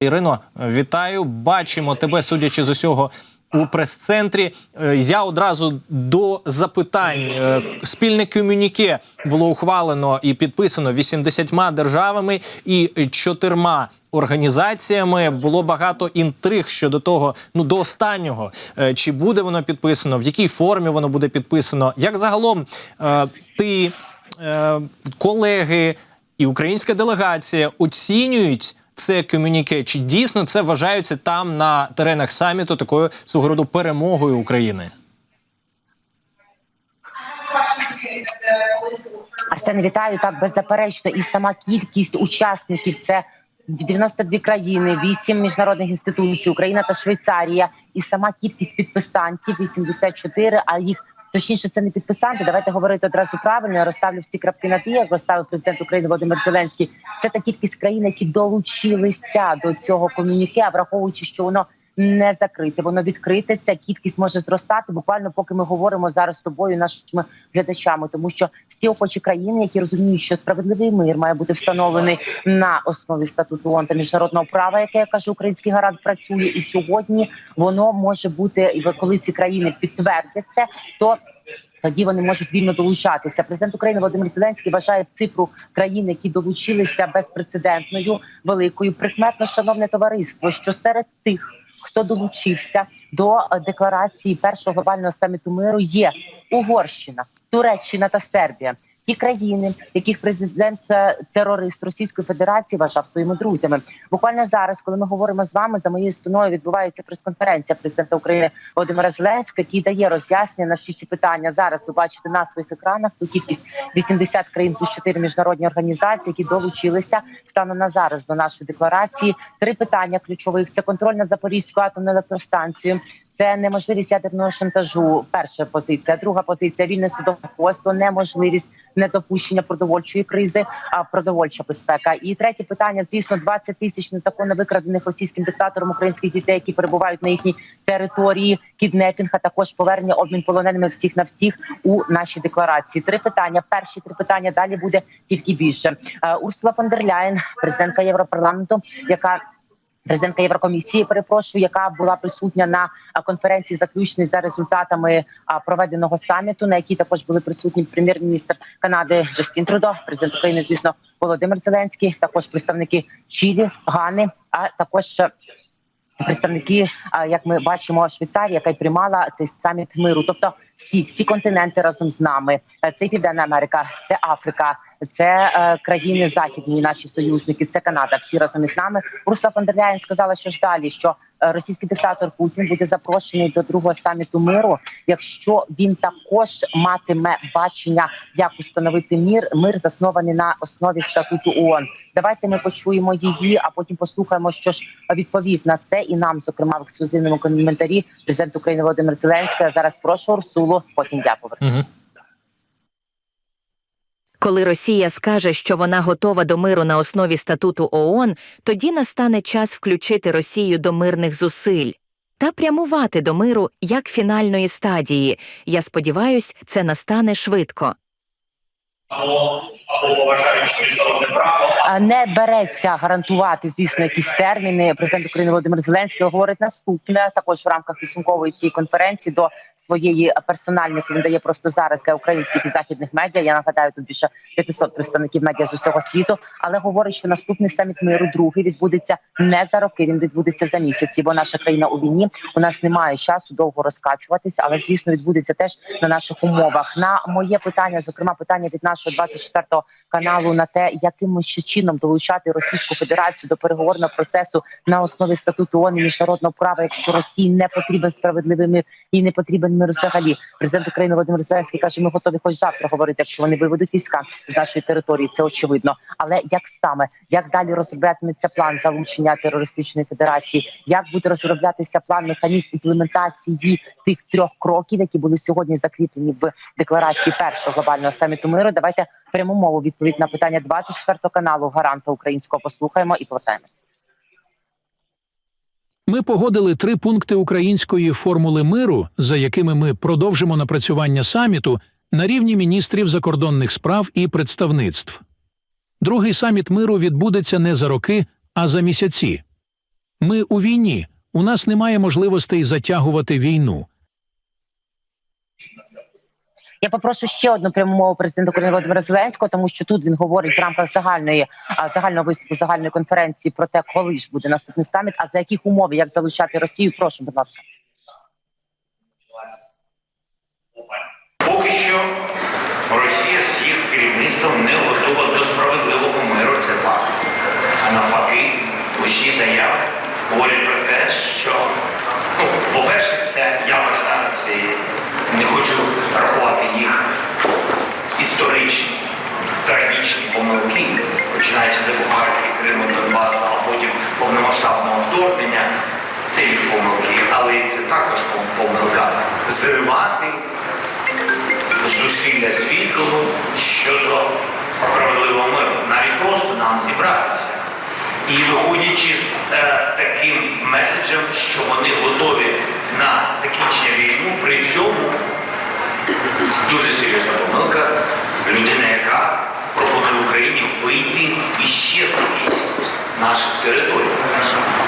Ірино, вітаю. Бачимо тебе, судячи з усього. У прес-центрі Е, я одразу до запитань. Е, Спільне комюніке було ухвалено і підписано 80 державами і чотирма організаціями. Було багато інтриг щодо того, ну до останнього, е, чи буде воно підписано, в якій формі воно буде підписано. Як загалом ти, колеги і українська делегація оцінюють це комюніке? Чи дійсно це вважається там на теренах саміту такою свого роду перемогою України? Арсен, вітаю так беззаперечно. І сама кількість учасників це 92 країни, 8 міжнародних інституцій, Україна та Швейцарія, і сама кількість підписантів 84, А їх точніше це не підписанти. Давайте говорити одразу правильно. Я розставлю всі крапки на «і», як розставив президент України Володимир Зеленський. Це та кількість країн, які долучилися до цього комюніке, враховуючи, що воно не закрите, воно відкрите. Ця кількість може зростати буквально, поки ми говоримо зараз з тобою, нашими глядачами, тому що всі охочі країни, які розуміють, що справедливий мир має бути встановлений на основі статуту ООН та міжнародного права, яке як каже український гарант працює, і сьогодні воно може бути, і коли ці країни підтвердять це, то тоді вони можуть вільно долучатися. Президент України Володимир Зеленський вважає цифру країн, які долучилися безпрецедентною великою. Прикметно, шановне товариство, що серед тих, хто долучився до е, декларації першого глобального саміту миру, є Угорщина, Туреччина та Сербія. Ті країни, яких президент е, терорист Російської Федерації вважав своїми друзями. Буквально зараз, коли ми говоримо з вами, за моєю спиною відбувається прес-конференція президента України Володимира Зеленського, який дає роз'яснення на всі ці питання. Зараз ви бачите на своїх екранах ту кількість 80 країн плюс 4 міжнародні організації, які долучилися станом на зараз до нашої декларації. Три питання ключових: це контроль на Запорізьку атомну електростанцію. Це неможливість ядерного шантажу. Перша позиція, друга позиція вільне судоводство, неможливість недопущення продовольчої кризи, а продовольча безпека. І третє питання, звісно, 20 тисяч незаконно викрадених російським диктатором українських дітей, які перебувають на їхній території, кіднепінг, а також повернення обмін полоненими всіх на всіх у нашій декларації. Три питання. Перші три питання далі буде тільки більше. Е, Урсула фон дер Ляєн, президентка Європарламенту, яка Президентка Єврокомісії, перепрошую, яка була присутня на конференції заключній за результатами проведеного саміту, на якій також були присутні прем'єр-міністр Канади Жестін Трудо, президент України, звісно, Володимир Зеленський, також представники Чилі, Гани, а також е, представники, як ми бачимо, Швейцарії, яка й приймала цей саміт миру. Тобто, всі всі континенти разом з нами. Е, Це Південна Америка, це Африка, це е, країни західні, наші союзники, це Канада. Всі разом із нами. Урсула фон сказала, що ж далі, що е, російський диктатор Путін буде запрошений до другого саміту миру, якщо він також матиме бачення, як установити мір, мир заснований на основі статуту ООН. Давайте ми почуємо її, а потім послухаємо, що ж відповів на це, і нам, зокрема, в ексклюзивному коментарі президент України Володимир Зеленський. Зараз прошу Урсулу, потім я повернусь. Коли Росія скаже, що вона готова до миру на основі статуту ООН, тоді настане час включити Росію до мирних зусиль та прямувати до миру як фінальної стадії. Я сподіваюся, це настане швидко. Або або поважаючи міжнародне право, не береться гарантувати, звісно, якісь терміни. Президент України Володимир Зеленський говорить наступне також в рамках підсумкової цієї конференції до своєї персональних він дає просто зараз для українських і західних медіа. Я нагадаю, тут більше 500 представників медіа з усього світу, але говорить, що наступний саміт миру другий відбудеться не за роки. Він відбудеться за місяці, бо наша країна у війні. У нас немає часу довго розкачуватися, але звісно відбудеться теж на наших умовах. На моє питання, зокрема, питання від нашого 24 каналу на те, яким ще чином долучати Російську Федерацію до переговорного процесу на основі статуту ООН і міжнародного права, якщо Росії не потрібен справедливий мир і не потрібен мир взагалі. Президент України Володимир Зеленський каже, ми готові хоч завтра говорити, якщо вони виведуть війська з нашої території. Це очевидно. Але як саме як далі розроблятиметься план залучення терористичної федерації? Як буде розроблятися план механізм імплементації тих трьох кроків, які були сьогодні закріплені в декларації першого глобального саміту миру? Давайте пряму мову відповідь на питання 24 каналу гаранта українського послухаємо і повертаємось. Ми погодили три пункти української формули миру, за якими ми продовжимо напрацювання саміту на рівні міністрів закордонних справ і представництв. Другий саміт миру відбудеться не за роки, а за місяці. Ми у війні. У нас немає можливостей затягувати війну. Я попрошу ще одну пряму мову президента України Володимира Зеленського, тому що тут він говорить в рамках загальної загального виступу загальної конференції про те, коли ж буде наступний саміт, а за яких умов як залучати Росію. Прошу, будь ласка. Поки що Росія з їх керівництвом не готова до справедливого миру. Це факт. А навпаки, усі заяви говорять про те, що ну, по-перше, це я вважаю, це не хочу рахувати їх історичні, трагічні помилки, починаючи з окупації Криму, Донбасу, а потім повномасштабного вторгнення. Це їх помилки, але це також помилка зривати зусилля світу щодо справедливого миру. Навіть просто нам зібратися. І виходячи з е, таким меседжем, що вони готові на закінчення війну, при цьому дуже серйозна помилка. Людина, яка пропонує Україні вийти іще з якихось наших територій,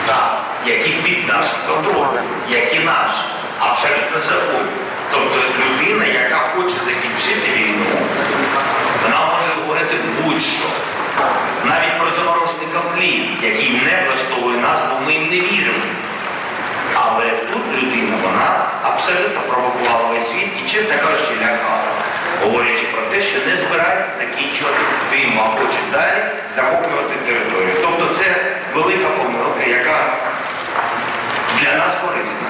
так, які під нашим контролем, які наші, абсолютно законні. Тобто людина, яка хоче закінчити війну, вона може говорити будь-що. Навіть про заморожений конфлікт, який не влаштовує нас, бо ми їм не віримо. Але тут людина, вона абсолютно провокувала весь світ і, чесно кажучи, лякала, говорячи про те, що не збирається закінчувати війну, а хоче далі захоплювати територію. Тобто це велика помилка, яка для нас корисна.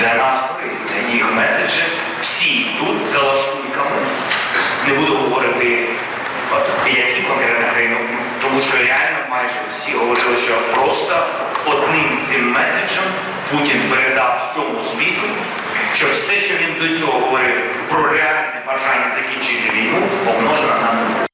Для нас корисна. Їх меседжі всі тут за лаштунками. Не буду говорити, які конкретно країни, тому що реально майже всі говорили, що просто одним цим меседжем Путін передав всьому світу, що все, що він до цього говорив про реальне бажання закінчити війну, помножено на нуль.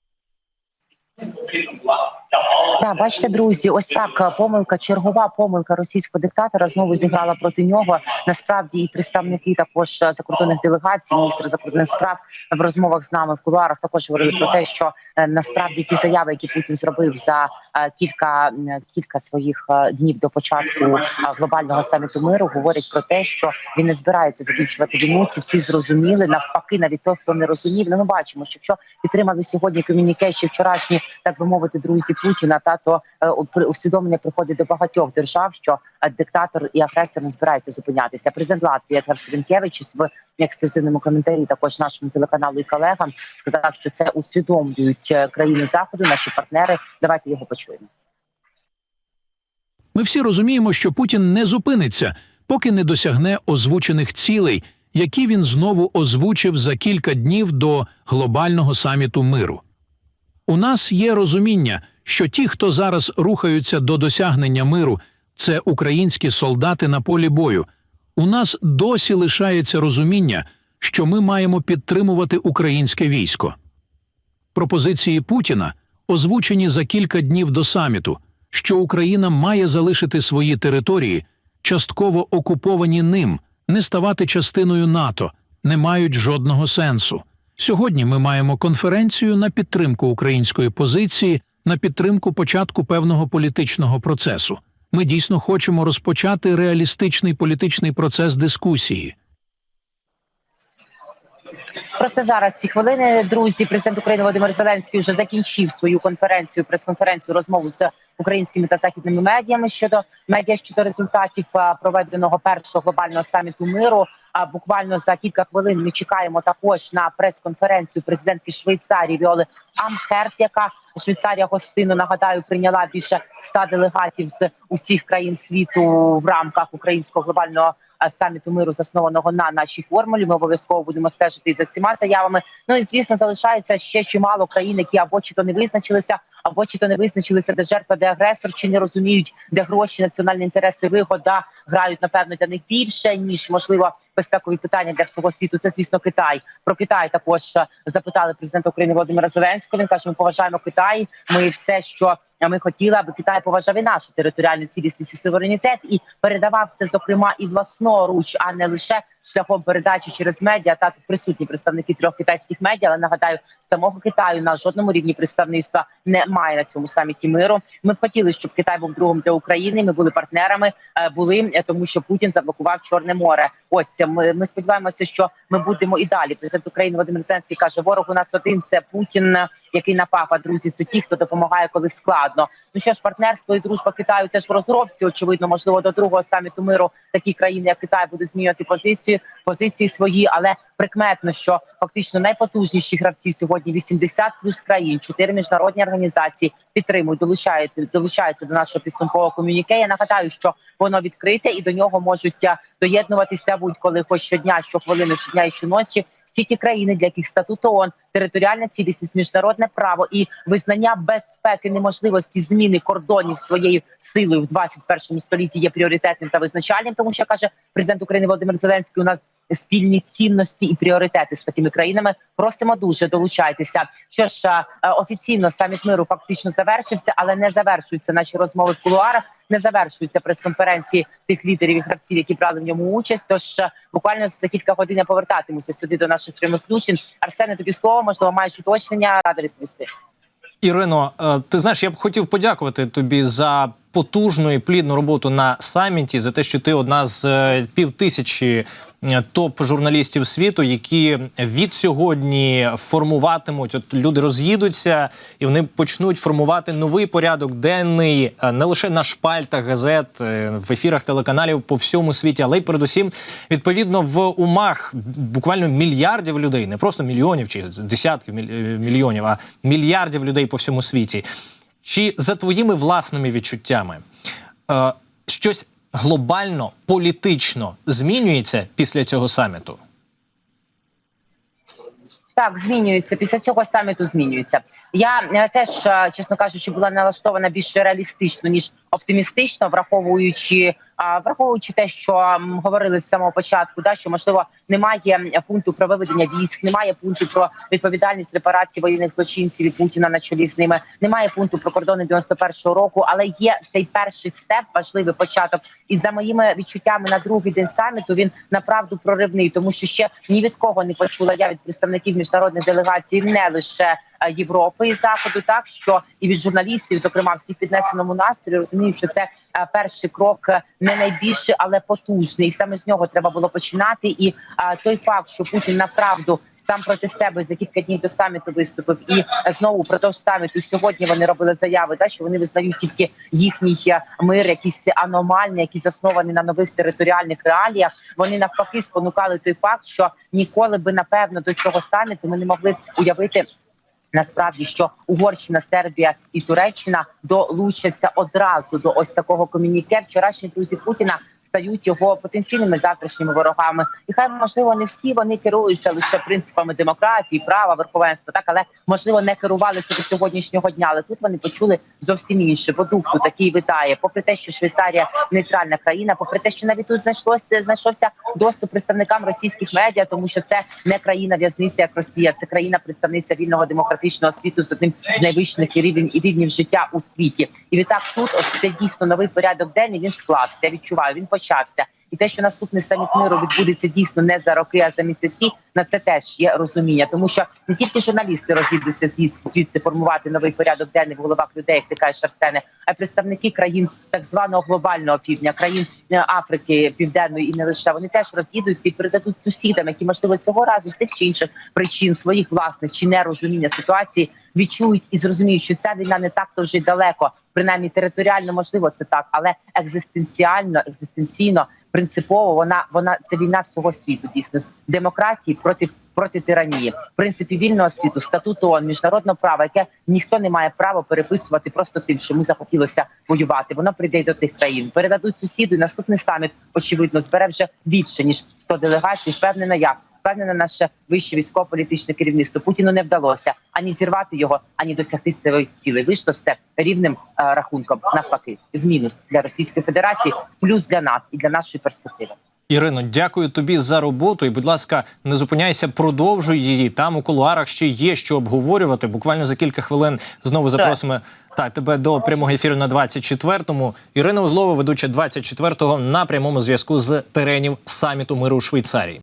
Да, бачите, друзі, ось так е, помилка, чергова помилка російського диктатора знову зіграла проти нього. Насправді і представники також е, закордонних делегацій, міністр закордонних справ в розмовах з нами в кулуарах також говорили про те, що е, насправді ті заяви, які Путін зробив за кілька кілька своїх днів до початку глобального саміту миру, говорять про те, що він не збирається закінчувати війну. Ці всі зрозуміли. Навпаки, навіть той, хто не розумів, ну ми бачимо, що якщо підтримали сьогодні комюніке ще вчорашні, так би мовити, друзі Путіна, та то е, усвідомлення приходить до багатьох держав, що е, диктатор і агресор не збирається зупинятися. Президент Латвії Едгар Срінкевич в ексклюзивному коментарі також нашому телеканалу і колегам сказав, що це усвідомлюють е, країни заходу, наші партнери. Давайте його почуємо. Ми всі розуміємо, що Путін не зупиниться, поки не досягне озвучених цілей, які він знову озвучив за кілька днів до глобального саміту миру. У нас є розуміння, що ті, хто зараз рухаються до досягнення миру, це українські солдати на полі бою. У нас досі лишається розуміння, що ми маємо підтримувати українське військо. Пропозиції Путіна озвучені за кілька днів до саміту, що Україна має залишити свої території, частково окуповані ним, не ставати частиною НАТО, не мають жодного сенсу. Сьогодні ми маємо конференцію на підтримку української позиції, на підтримку початку певного політичного процесу. Ми дійсно хочемо розпочати реалістичний політичний процес дискусії. Просто зараз ці хвилини, друзі, президент України Володимир Зеленський вже закінчив свою конференцію, прес-конференцію, розмову з українськими та західними медіями щодо медіа щодо результатів проведеного першого глобального саміту миру. А буквально за кілька хвилин ми чекаємо також на прес-конференцію президентки Швейцарії Віоли Амхерт, яка Швейцарія гостину нагадаю прийняла більше ста делегатів з усіх країн світу в рамках українського глобального саміту миру, заснованого на нашій формулі. Ми обов'язково будемо стежити і за цими заявами. Ну і звісно, залишається ще чимало країн, які або чи то не визначилися, або чи то не визначилися, де жертва, де агресор, чи не розуміють, де гроші, національні інтереси, вигода грають напевно для них більше ніж можливо безпекові питання для всього світу. Це звісно Китай. Про Китай також е, запитали президента України Володимира Зеленського. Він каже: ми поважаємо Китай. Ми все, що ми хотіли, аби Китай поважав і нашу територіальну цілісність і суверенітет, і передавав це зокрема і власноруч, а не лише шляхом передачі через медіа. Та тут присутні представники трьох китайських медіа. Але нагадаю, самого Китаю на жодному рівні представництва немає на цьому саміті миру. Ми б хотіли, щоб Китай був другом для України. Ми були партнерами, е, були е, тому, що Путін заблокував Чорне море. Ось ми, ми сподіваємося, що ми будемо і далі. Президент України Володимир Зеленський каже: ворог у нас один це Путін, який напав. А друзі, це ті, хто допомагає, коли складно. Ну що ж, партнерство і дружба Китаю теж в розробці. Очевидно, можливо, до другого саміту миру такі країни, як Китай, будуть змінювати позицію, позиції свої, але прикметно, що фактично найпотужніші гравці сьогодні 80 плюс країн, чотири міжнародні організації підтримують, долучаються, долучаються до нашого підсумкового комюніке. Я нагадаю, що воно відкрите і до нього можуть доєднуватися будь-коли, хоч щодня, щохвилини, щодня і щоночі. Всі ті країни, для яких статут ООН, територіальна цілісність, міжнародне право і визнання безпеки, неможливості зміни кордонів своєю силою в 21 столітті є пріоритетним та визначальним, тому що каже президент України Володимир Зеленський. У нас спільні цінності і пріоритети з такими країнами. Просимо дуже долучайтеся. Що ж а, офіційно саміт миру фактично завершився, але не завершуються наші розмови в кулуарах. Не завершуються прес-конференції тих лідерів і гравців, які брали в ньому участь. Тож е, буквально за кілька годин я повертатимуся сюди до наших прямих включень. Арсене, тобі слово, можливо, маєш уточнення. Рада відповісти. Ірино, е, ти знаєш, я б хотів подякувати тобі за потужну і плідну роботу на саміті, за те, що ти одна з е, півтисячі е, топ-журналістів світу, які від сьогодні формуватимуть. От люди роз'їдуться і вони почнуть формувати новий порядок денний е, не лише на шпальтах газет, е, в ефірах телеканалів по всьому світі, але й передусім відповідно в умах буквально мільярдів людей, не просто мільйонів чи десятків е, мільйонів, а мільярдів людей по всьому світі. Чи за твоїми власними відчуттями щось глобально політично змінюється після цього саміту? Так, змінюється після цього саміту. Змінюється. Я е, теж, е, чесно кажучи, була налаштована більш реалістично ніж оптимістично, враховуючи враховуючи те, що говорили з самого початку, да що можливо немає пункту про виведення військ, немає пункту про відповідальність репарації воєнних злочинців і Путіна на чолі з ними. Немає пункту про кордони 91-го року, але є цей перший степ, важливий початок. І за моїми відчуттями на другий день саміту він направду проривний, тому що ще ні від кого не почула я від представників міжнародних делегацій, не лише е, Європи і заходу, так що і від журналістів, зокрема всі піднесеному настрої, розуміють, що це е, перший крок е, не найбільший, але потужний. І саме з нього треба було починати. І е, той факт, що Путін направду сам проти себе за кілька днів до саміту виступив, і знову продовж саміту сьогодні вони робили заяви, да, що вони визнають тільки їхній мир, якийсь аномальний, який заснований на нових територіальних реаліях. Вони навпаки спонукали той факт, що ніколи би напевно до цього саміту ми не могли уявити. Насправді, що Угорщина, Сербія і Туреччина долучаться одразу до ось такого комюніке. Вчорашні друзі Путіна стають його потенційними завтрашніми ворогами. І хай можливо не всі вони керуються лише принципами демократії, права, верховенства. Так, але можливо не керувалися до сьогоднішнього дня. Але тут вони почули зовсім інше. Бо дух тут такий витає. Попри те, що Швейцарія нейтральна країна, попри те, що навіть тут знайшлося знайшовся доступ представникам російських медіа, тому що це не країна в'язниця, як Росія, це країна представниця вільного демократичного світу з одним з найвищих рівень і рівнів життя у світі. І відтак тут ось це дійсно новий порядок денний. Він склався. Я відчуваю, він почався. І те, що наступний саміт миру відбудеться дійсно не за роки, а за місяці, на це теж є розуміння, тому що не тільки журналісти розійдуться звідси формувати новий порядок денний в головах людей, як ти кажеш, Арсене, а й представники країн так званого глобального півдня, країн е, Африки Південної і не лише вони теж роз'їдуться і передадуть сусідам, які можливо цього разу з тих чи інших причин своїх власних чи нерозуміння ситуації відчують і зрозуміють, що ця війна не так то вже й далеко, принаймні територіально можливо це так, але екзистенціально, екзистенційно, принципово вона вона це війна всього світу. Дійсно з демократії проти проти тиранії, принципі вільного світу, статуту ООН, міжнародного права, яке ніхто не має права переписувати просто тим, що йому захотілося воювати. Воно прийде до тих країн. Передадуть сусіду. і Наступний саміт очевидно збере вже більше ніж 100 делегацій. Впевнена я. Впевнена, наше вище військово-політичне керівництво Путіну не вдалося ані зірвати його, ані досягти своїх цілей. Вийшло все рівним е, рахунком навпаки в мінус для Російської Федерації, плюс для нас і для нашої перспективи. Ірино, дякую тобі за роботу. І, будь ласка, не зупиняйся, продовжуй її. Там у кулуарах ще є що обговорювати. Буквально за кілька хвилин знову запросимо та тебе до прямого ефіру на 24-му. Ірина Узлова, ведуча 24-го на прямому зв'язку з теренів саміту миру у Швейцарії.